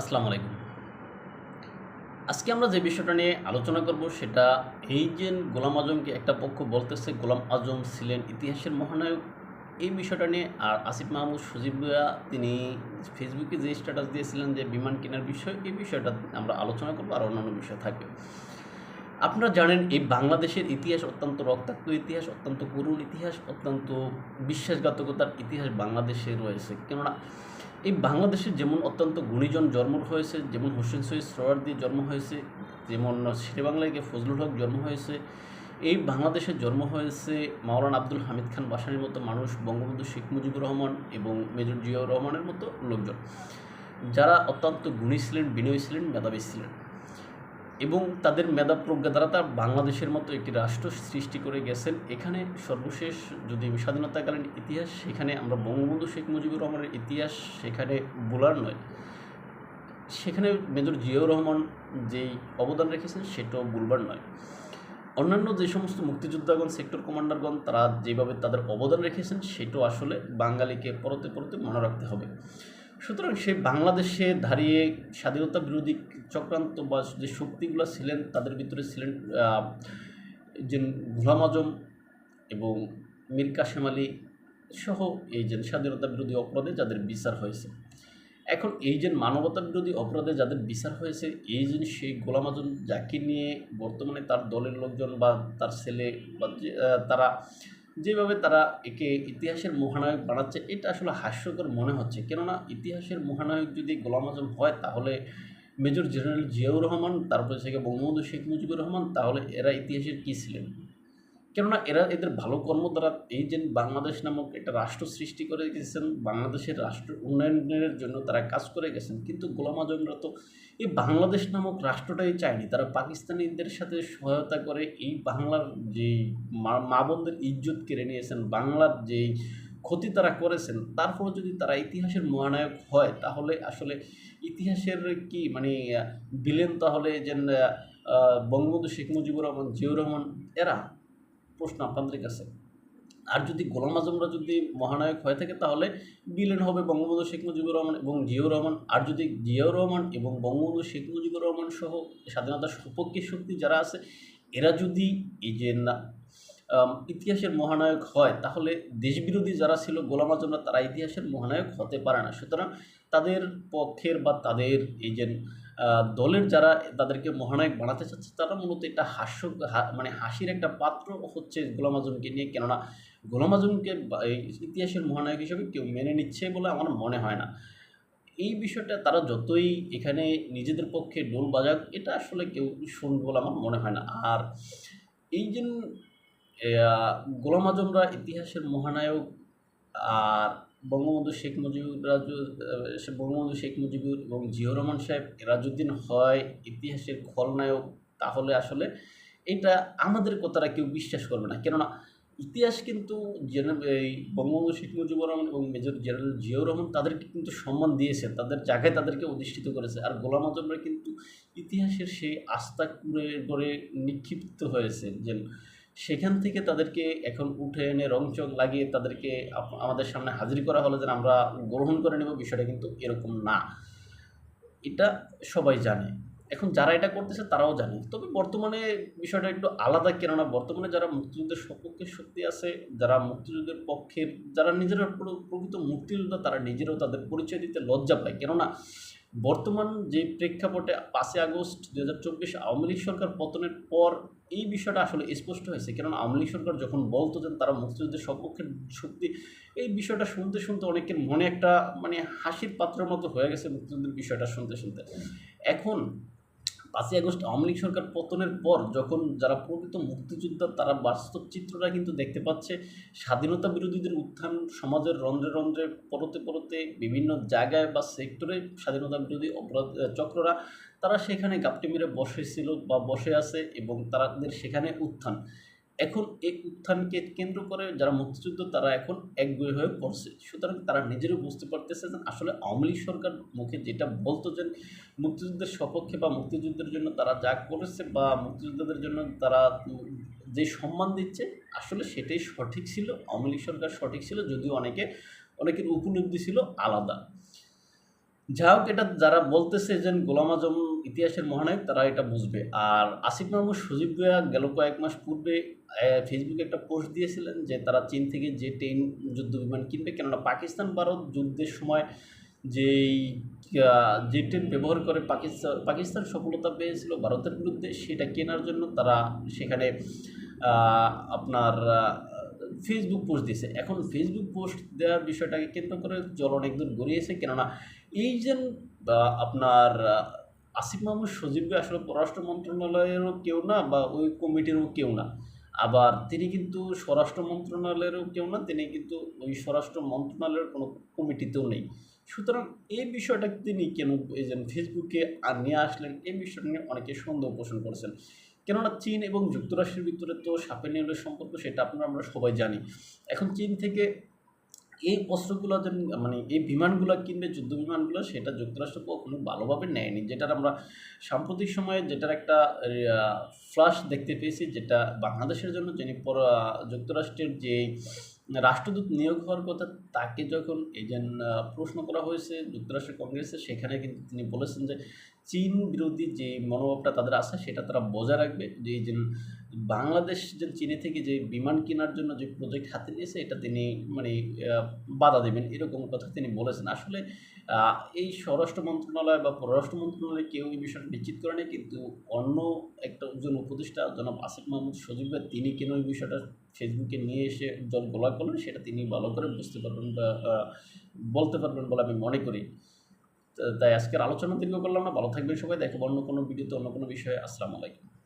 আসসালামু আলাইকুম। আজকে আমরা যে বিষয়টা নিয়ে আলোচনা করব সেটা এই যে গোলাম আজমকে একটা পক্ষ বলতেছে, গোলাম আজম ছিলেন ইতিহাসের মহানায়ক। এই বিষয়টা নিয়ে আর আসিফ মাহমুদ, সজীব তিনি ফেসবুকে যে স্ট্যাটাস দিয়েছিলেন যে বিমান কেনার বিষয়, এই বিষয়টা আমরা আলোচনা করব আর অন্যান্য বিষয় থাকবে আপনারা জানেন, এই বাংলাদেশের ইতিহাস অত্যন্ত রক্তাক্ত ইতিহাস, অত্যন্ত করুণ ইতিহাস, অত্যন্ত বিশ্বাসঘাতকতার ইতিহাস বাংলাদেশে রয়েছে। কেননা এই বাংলাদেশে যেমন অত্যন্ত গুণীজন জন্ম হয়েছে, যেমন হোসেন সৈয়দ দিয়ে জন্ম হয়েছে, যেমন শেরেবাংলায় গিয়ে ফজলুল হক জন্ম হয়েছে, এই বাংলাদেশে জন্ম হয়েছে মাওলানা আব্দুল হামিদ খান বাসানির মতো মানুষ, বঙ্গবন্ধু শেখ মুজিবুর রহমান এবং মেজর জিয়াউর রহমানের মতো লোকজন। যারা অত্যন্ত গুণী ছিলেন, বিনয়ী ছিলেন, মেধাবী ছিলেন। এবং তাদের মেধা প্রজ্ঞা দ্বারা তার বাংলাদেশের মতো একটি রাষ্ট্র সৃষ্টি করে গেছেন। এখানে সর্বশেষ যদি স্বাধীনতাকালীন ইতিহাস, সেখানে আমরা বঙ্গবন্ধু শেখ মুজিবুর রহমানের ইতিহাস, সেখানে বলার নয়, সেখানে মেজর জিয়াউর রহমান যেই অবদান রেখেছেন, সেটাও বলবার নয়। অন্যান্য যে সমস্ত মুক্তিযোদ্ধাগণ, সেক্টর কমান্ডারগণ, তারা যেভাবে তাদের অবদান রেখেছেন, সেটাও আসলে বাঙালিকে পরতে পরতে মনে রাখতে হবে। সুতরাং সে বাংলাদেশে দাঁড়িয়ে স্বাধীনতা বিরোধী চক্রান্ত বা যে শক্তিগুলো ছিলেন, তাদের ভিতরে ছিলেন যে গুলাম আজম এবং মীর কাশেম আলী সহ এই যে স্বাধীনতা বিরোধী অপরাধে যাদের বিচার হয়েছে। এখন এই যে মানবতা বিরোধী অপরাধে যাদের বিচার হয়েছে, এই যে সেই গোলাম আজম যাকে নিয়ে বর্তমানে তার দলের লোকজন বা তার ছেলে বা তারা যেভাবে তারা একে ইতিহাসের মহানায়ক বানাচ্ছে, এটা আসলে হাস্যকর মনে হচ্ছে। কেননা ইতিহাসের মহানায়ক যদি গোলাম আজম হয়, তাহলে মেজর জেনারেল জিয়াউর রহমান, তারপরে থেকে বঙ্গবন্ধু শেখ মুজিবুর রহমান, তাহলে এরা ইতিহাসের কী ছিলেন? কেননা এরা এদের ভালো কর্ম দ্বারা এই যে বাংলাদেশ নামক একটা রাষ্ট্র সৃষ্টি করে গেছেন, বাংলাদেশের রাষ্ট্র উন্নয়নের জন্য তারা কাজ করে গেছেন, কিন্তু গোলাম আজমরা তো এই বাংলাদেশ নামক রাষ্ট্রটাই চায়নি। তারা পাকিস্তানিদের সাথে সহায়তা করে এই বাংলার যে মা- বোনদের ইজ্জত কেড়ে নিয়েছেন, বাংলার যেই ক্ষতি তারা করেছেন তারপরে যদি তারা ইতিহাসের মহানায়ক হয়, তাহলে আসলে ইতিহাসের কি মানে বিলেন তাহলে যে বঙ্গবন্ধু শেখ মুজিবুর রহমান, জিয়াউর রহমান, এরা প্রশ্ন আপনাদের কাছে। আর যদি গোলাম আজমরা যদি মহানায়ক হয়ে থাকে, তাহলে বিলেন হবে বঙ্গবন্ধু শেখ মুজিবুর রহমান এবং জিয়াউর রহমান। আর যদি জিয়াউর রহমান এবং বঙ্গবন্ধু শেখ মুজিবুর রহমান সহ স্বাধীনতার সপক্ষে শক্তি যারা আছে, এরা যদি এই যে না ইতিহাসের মহানায়ক হয়, তাহলে দেশবিরোধী যারা ছিল গোলাম আজমরা, তারা ইতিহাসের মহানায়ক হতে পারে না। সুতরাং তাদের পক্ষের বা তাদের এই যে দলের যারা তাদেরকে মহানায়ক বানাতে চাচ্ছে, তারা মূলত এটা হাস্য মানে হাসির একটা পাত্র হচ্ছে গোলাম আজমকে নিয়ে। কেননা গোলাম আজমকে ইতিহাসের মহানায়ক হিসেবে কেউ মেনে নিচ্ছে বলে আমার মনে হয় না। এই বিষয়টা তারা যতই এখানে নিজেদের পক্ষে ডোল বাজাক, এটা আসলে কেউ শুনবে বলে আমার মনে হয় না। আর এই যে গোলাম আজমরা ইতিহাসের মহানায়ক, আর বঙ্গবন্ধু শেখ মুজিবুর রাজু- বঙ্গবন্ধু শেখ মুজিবুর এবং জিয়াউর রহমান সাহেব যদি হয়, ইতিহাসের খলনায়ক, তাহলে আসলে এটা আমাদের কথাটা কেউ বিশ্বাস করবে না। কেননা ইতিহাস কিন্তু এই বঙ্গবন্ধু শেখ মুজিবুর রহমান এবং মেজর জেনারেল জিয়াউর রহমান তাদেরকে কিন্তু সম্মান দিয়েছে, তাদের জায়গায় তাদেরকে অধিষ্ঠিত করেছে। আর গোলাম আজমরা কিন্তু ইতিহাসের সেই আস্থা কুড়ে করে নিক্ষিপ্ত হয়েছে যে সেখান থেকে তাদেরকে এখন উঠে এনে রংচং লাগিয়ে তাদেরকে আমাদের সামনে হাজির করা হলো যেন আমরা গ্রহণ করে নেব, বিষয়টা কিন্তু এরকম না। এটা সবাই জানে। এখন যারা এটা করতেছে তারাও জানে। তবে বর্তমানে বিষয়টা একটু আলাদা, কেননা বর্তমানে যারা মুক্তিযুদ্ধের সপক্ষে শক্তি আছে, যারা মুক্তিযুদ্ধের পক্ষের যারা নিজেরা প্রকৃত মুক্তিযোদ্ধা, তারা নিজেরাও তাদের পরিচয় দিতে লজ্জা পায়। কেননা বর্তমান যে প্রেক্ষাপটে পাঁচই আগস্ট দু হাজার চব্বিশ আওয়ামী লীগ সরকার পতনের পর এই বিষয়টা আসলে স্পষ্ট হয়েছে। কেননা আওয়ামী লীগ সরকার যখন বলতো যে তারা মুক্তিযুদ্ধের সপক্ষের শক্তি, এই বিষয়টা শুনতে শুনতে অনেকের মনে একটা মানে হাসির পাত্রের মতো হয়ে গেছে মুক্তিযুদ্ধের বিষয়টা শুনতে শুনতে। এখন পাঁচই আগস্ট আওয়ামী লীগ সরকার পতনের পর যখন যারা প্রকৃত মুক্তিযোদ্ধা, তারা বাস্তব চিত্রটা কিন্তু দেখতে পাচ্ছে। স্বাধীনতা বিরোধীদের উত্থান সমাজের রন্ধ্রে রন্ধ্রে, পরতে পরতে বিভিন্ন জায়গায় বা সেক্টরে স্বাধীনতা বিরোধী অপরাধ চক্ররা, তারা সেখানে গাপটি মেরে বসেছিল বা বসে আছে এবং তাদের সেখানে উত্থান। এখন এই উত্থানকে কেন্দ্র করে যারা মুক্তিযুদ্ধ, তারা এখন একগুয়ে হয়ে পড়ছে। সুতরাং তারা নিজেরও বুঝতে পারতেছে যে আসলে আওয়ামী লীগ সরকার মুখে যেটা বলতো যে মুক্তিযুদ্ধের সপক্ষে বা মুক্তিযুদ্ধের জন্য তারা যা করেছে বা মুক্তিযোদ্ধাদের জন্য তারা যে সম্মান দিচ্ছে, আসলে সেটাই সঠিক ছিল। আওয়ামী লীগ সরকার সঠিক ছিল, যদিও অনেকে, অনেকের উপলব্ধি ছিল আলাদা। যাই হোক এটা যারা বলতেছে যে গোলাম আজম ইতিহাসের মহানায়ক, তারা এটা বুঝবে। আর আসিফ মাহমুদ সজীব ভুয়া গেল কয়েক মাস পূর্বে ফেসবুকে একটা পোস্ট দিয়েছিলেন যে তারা চীন থেকে যে ট্রেন যুদ্ধ বিমান কিনবে, কেননা পাকিস্তান ভারত যুদ্ধের সময় যেই যে ট্রেন ব্যবহার করে পাকিস্তান পাকিস্তান সফলতা পেয়েছিল ভারতের বিরুদ্ধে, সেটা কেনার জন্য তারা সেখানে আপনার ফেসবুক পোস্ট দিয়েছে। এখন ফেসবুক পোস্ট দেওয়ার বিষয়টাকে কেন্দ্র করে জল অনেক দূর গড়িয়েছে, কেননা এই যে আপনার আসিফ মাহমুদ সজীবকে আসলে পররাষ্ট্র মন্ত্রণালয়েরও কেউ না বা ওই কমিটিরও কেউ না। আবার তিনি কিন্তু স্বরাষ্ট্র মন্ত্রণালয়েরও কেউ না, তিনি কিন্তু ওই স্বরাষ্ট্র মন্ত্রণালয়ের কোনো কমিটিতেও নেই। সুতরাং এই বিষয়টা তিনি কেন এই যে ফেসবুকে নিয়ে আসলেন, এই বিষয়টা নিয়ে অনেকে সন্দেহ পোষণ করেছেন। কেননা চীন এবং যুক্তরাষ্ট্রের ভিতরে তো সাপে নিয়মের সম্পর্ক, সেটা আপনারা, আমরা সবাই জানি। এখন চীন থেকে এই অস্ত্রগুলো মানে এই বিমানগুলো কিনবে, যুদ্ধ বিমানগুলো, সেটা যুক্তরাষ্ট্র কখনো ভালোভাবে নেয়নি। যেটার আমরা সাম্প্রতিক সময়ে যেটার একটা ফ্লাশ দেখতে পেয়েছি, যেটা বাংলাদেশের জন্য যিনি যুক্তরাষ্ট্রের যে রাষ্ট্রদূত নিয়োগ হওয়ার কথা, তাকে যখন যে প্রশ্ন করা হয়েছে যুক্তরাষ্ট্রের কংগ্রেসে, সেখানে কিন্তু তিনি বলেছেন যে, চীন বিরোধী যে মনোভাবটা তাদের আছে, সেটা তারা বজায় রাখবে। যে এই বাংলাদেশ যে চীনে থেকে যে বিমান কেনার জন্য যে প্রজেক্ট হাতে নিয়েছে, এটা তিনি মানে বাধা দেবেন, এরকম কথা তিনি বলেছেন। আসলে এই স্বরাষ্ট্র মন্ত্রণালয় বা পররাষ্ট্র মন্ত্রণালয় কেউ এই বিষয়টা নিশ্চিত করে না কিন্তু অন্য একটা জন উপদেষ্টা, জনাব আসিফ মাহমুদ সজীব তিনি কেন এই বিষয়টা ফেসবুকে নিয়ে এসে জল গোলা করলেন, সেটা তিনি ভালো করে বুঝতে পারবেন বা বলতে পারবেন বলে আমি মনে করি। তাই আজকের আলোচনা দীর্ঘ করলাম না, ভালো থাকবেন সবাই, দেখো অন্য কোনো ভিডিওতে, অন্য কোনো বিষয়ে। আসসালামু আলাইকুম।